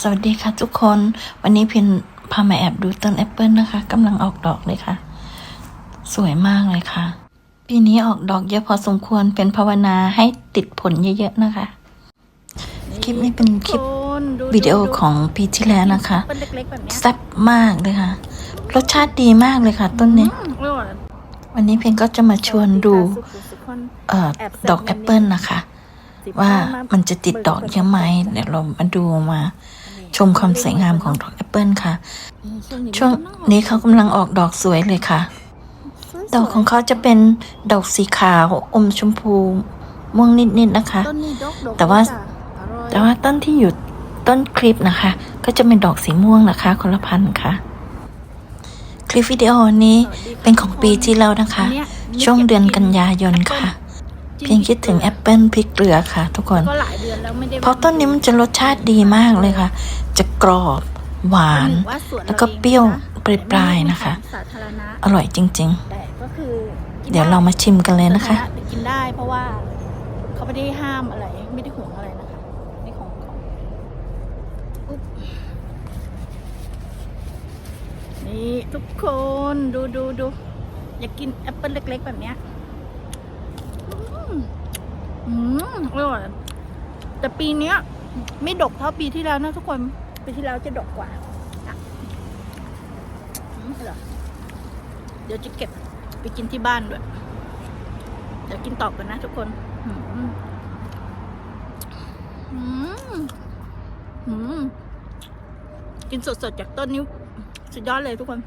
สวัสดีค่ะทุกคน วันนี้เพียนพามาแอบดูต้นแอปเปิลนะคะกำลังออกดอกเลยค่ะ สวยมากเลยค่ะ ปีนี้ออกดอกเยอะพอสมควรเป็นภาวนาให้ติดผลเยอะๆนะคะ คลิปนี้เป็นคลิปวิดีโอของปีที่แล้วนะคะเป็นเล็กๆแบบเนี้ยแซ่บมากเลยค่ะ รสชาติดีมากเลยค่ะ ต้นนี้อืมอร่อยวันนี้เพียนก็จะมาชวนดูสุขุสุขคนเอ่อดอกแอปเปิลนะคะ ว่ามันจะติดดอกเยอะไหมเดี๋ยวเรามาดูมา ชมความสวยงามของดอกแอปเปิลค่ะ ช่วงนี้เขากำลังออกดอกสวยเลยค่ะ ดอกของเขาจะเป็นดอกสีขาวอมชมพูม่วงนิดๆนะคะต้นนี้ดอกดอกแต่ว่าจ้ะอร่อยแต่ว่าต้นที่อยู่ต้นคลิปนะคะ ก็จะเป็นดอกสีม่วงนะคะ คนละพันธุ์ค่ะ คลิปวิดีโอนี้เป็นของปีที่แล้วนะคะเนี่ยช่วงเดือนกันยายนค่ะ เพียงคิดถึงแอปเปิลพริกเกลือค่ะ ทุกคนก็หลายเดือนแล้วไม่ได้เพราะต้นนี้มันจะรสชาติดีมากเลยค่ะ จะกรอบหวานว่าสนแล้วก็เปรี้ยวปลายๆนะคะสาธารณะอร่อยจริงแต่ก็คือกินๆเดี๋ยวเรามาชิมกันเลยนะคะสาธารณกินได้เพราะว่าเขาไม่ได้ห้ามอะไรไม่ได้ห่วงอะไรนะคะในของของอุ๊บนี่ทุกคนดูดูดูอยากกินแอปเปิลเล็ก ๆ แบบเนี้ย อืมอืมอร่อยแต่ปีเนี้ย ไม่ดกเท่าปีที่แล้วนะทุกคน ปีที่แล้วจะดกกว่าเหรอเดี๋ยวจะเก็บไปกินที่บ้านด้วย เดี๋ยวกินต่อกันนะทุกคน อืมอืมอืมกินสดๆจากต้นนิ้วสุดยอดเลยทุกคน